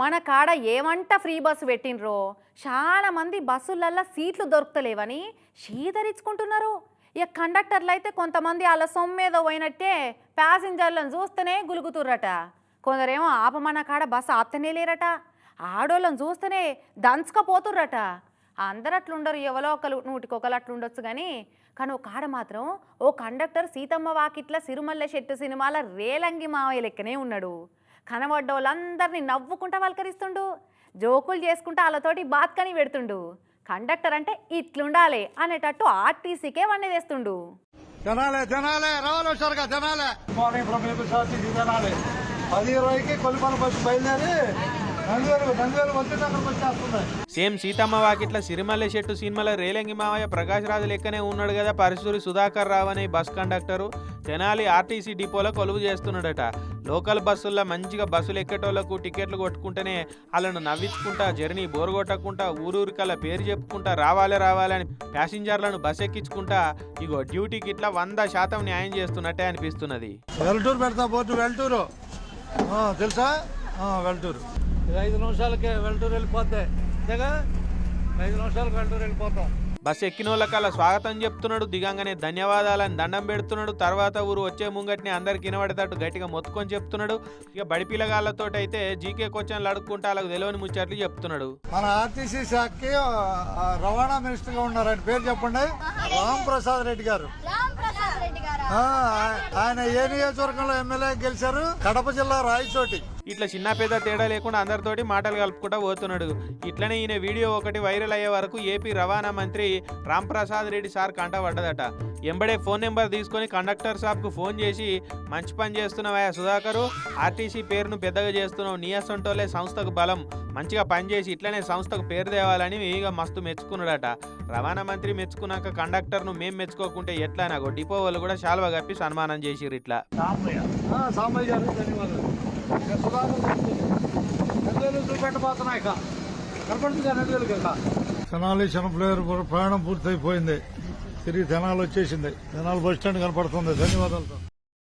మన కాడ ఏమంట ఫ్రీ బస్సు పెట్టినరో చాలామంది బస్సులల్లో సీట్లు దొరుకుతలేవని షీదరించుకుంటున్నారు. ఇక కండక్టర్లు అయితే కొంతమంది వాళ్ళ సొమ్మేదో పోయినట్టే ప్యాసింజర్లను చూస్తేనే గులుగుతుర్రట. కొందరేమో ఆపమన్న కాడ బస్సు ఆపుతనే లేరట. ఆడోళ్ళని చూస్తేనే దంచుకపోతుర్రట. అందరు అట్లుండరు ఎవరో ఒకరు నూటికొకరు అట్లుండొచ్చు కానీ కానీ ఒక కాడ మాత్రం ఓ కండక్టర్ సీతమ్మ వాకిట్ల సిరుమల్ల శెట్టు సినిమాల రేలంగి మావయ్య లెక్కనే ఉన్నాడు. కనబడ్డ వాళ్ళందరినీ నవ్వుకుంటా పలకరిస్తుండు జోకులు చేసుకుంటా వాళ్ళతోటి బాత్కని పెడుతుండు. కండక్టర్ అంటే ఇట్లుండాలి అనేటట్టు ఆర్టీసీకే వండేదేస్తుండు జనాలే జనాలే రావాలి హుషారుగా జనాలే. మార్నింగ్ ఫ్రమ్ జనాలే పది ఇరవైకి కొలిపాల బస్సు బయలుదేరి సేమ్ సీతమ్మ వాకిట్ల సిరిమల్లె చెట్టు సినిమాల రేలంగి మావయ్య ప్రకాష్ రాజు లెక్కనే ఉన్నాడు కదా పరిసూరి సుధాకర్ రావు అనే బస్ కండక్టరు. తెనాలి ఆర్టీసీ డిపోలో కొలువు చేస్తున్నాడట. లోకల్ బస్సుల్లో మంచిగా బస్సులు ఎక్కేటోళ్ళకు టికెట్లు కొట్టుకుంటేనే వాళ్ళను నవ్వించుకుంటా జర్నీ బోరు కొట్టకుండా ఊరూరికల్లా పేరు చెప్పుకుంటా రావాలి రావాలి అని ప్యాసింజర్లను బస్ ఎక్కించుకుంటా ఇగో డ్యూటీకి ఇట్లా వంద శాతం న్యాయం చేస్తున్నట్టే అనిపిస్తున్నది. వెల్టూరు పెడతా బోర్డు వెల్టూరు. ఆ, తెలుసా? ఆ, వెల్టూరు. ఇది ఐదు నిమిషాలకే వెల్టూరు వెళ్ళిపోతే. అంతేగా ఐదు నిమిషాలకు వెల్టూరు వెళ్ళిపోతాం. బస్ ఎక్కిన వాళ్ళకల్లా స్వాగతం చెప్తున్నాడు దిగంగానే ధన్యవాదాలని దండం పెడుతున్నాడు. తర్వాత ఊరు వచ్చే ముంగటిని అందరికి వినబడేటట్టు గట్టిగా మొత్తుకొని చెప్తున్నాడు. ఇక బడి పిల్లగాళ్ళతో అయితే జీకే క్వశ్చన్లు అడుక్కుంటా వాళ్ళకి తెలియని ముచ్చట్లు చెప్తున్నాడు. మన ఆర్టీసీ శాఖకి రవాణా మినిస్టర్గా ఉన్నారు ఆయన పేరు చెప్పండి. రామ్ ప్రసాద్ రెడ్డి గారు. రామ్ ప్రసాద్ రెడ్డి గారా? ఆ, ఆయన ఏ నియోజకవర్గంలో ఎమ్మెల్యే గెలిచారు? కడప జిల్లా రాయచోటి. ఇట్లా చిన్న పెద్ద తేడా లేకుండా అందరితోటి మాటలు కలుపుకుంటా పోతున్నాడు. ఇట్లనే ఈయన వీడియో ఒకటి వైరల్ అయ్యే వరకు ఏపీ రవాణా మంత్రి రాంప్రసాద్ రెడ్డి సార్ కంట పడ్డదట. ఎంబడే ఫోన్ నెంబర్ తీసుకొని కండక్టర్ సాబ్కు ఫోన్ చేసి మంచి పని చేస్తున్నావా సుధాకరు ఆర్టీసీ పేరును పెద్దగా చేస్తున్నావు నీయసంటోలే సంస్థకు బలం. మంచిగా పనిచేసి ఇట్లనే సంస్థకు పేరు తేవాలని ఇక మస్తు మెచ్చుకున్నాడట. రవాణా మంత్రి మెచ్చుకున్నాక కండక్టర్ను మేం మెచ్చుకోకుంటే ఎట్లా నాకు డిపో వాళ్ళు కూడా శాల్వా కప్పి సన్మానం చేసిర్రు ఇట్లా. సాంబయ్య గారు ధన్యవాదాలు. ఇక సుధాకర్ నదివేలు చూపెట్టబోతున్నాయి ఇక. కనపడుతుంది నదివేలు కదా తెనాలి శనప్లేరు ప్రయాణం పూర్తయిపోయింది. తిరిగి తెనాలి వచ్చేసింది. తెనాలి బస్ స్టాండ్ కనపడుతుంది. ధన్యవాదాలు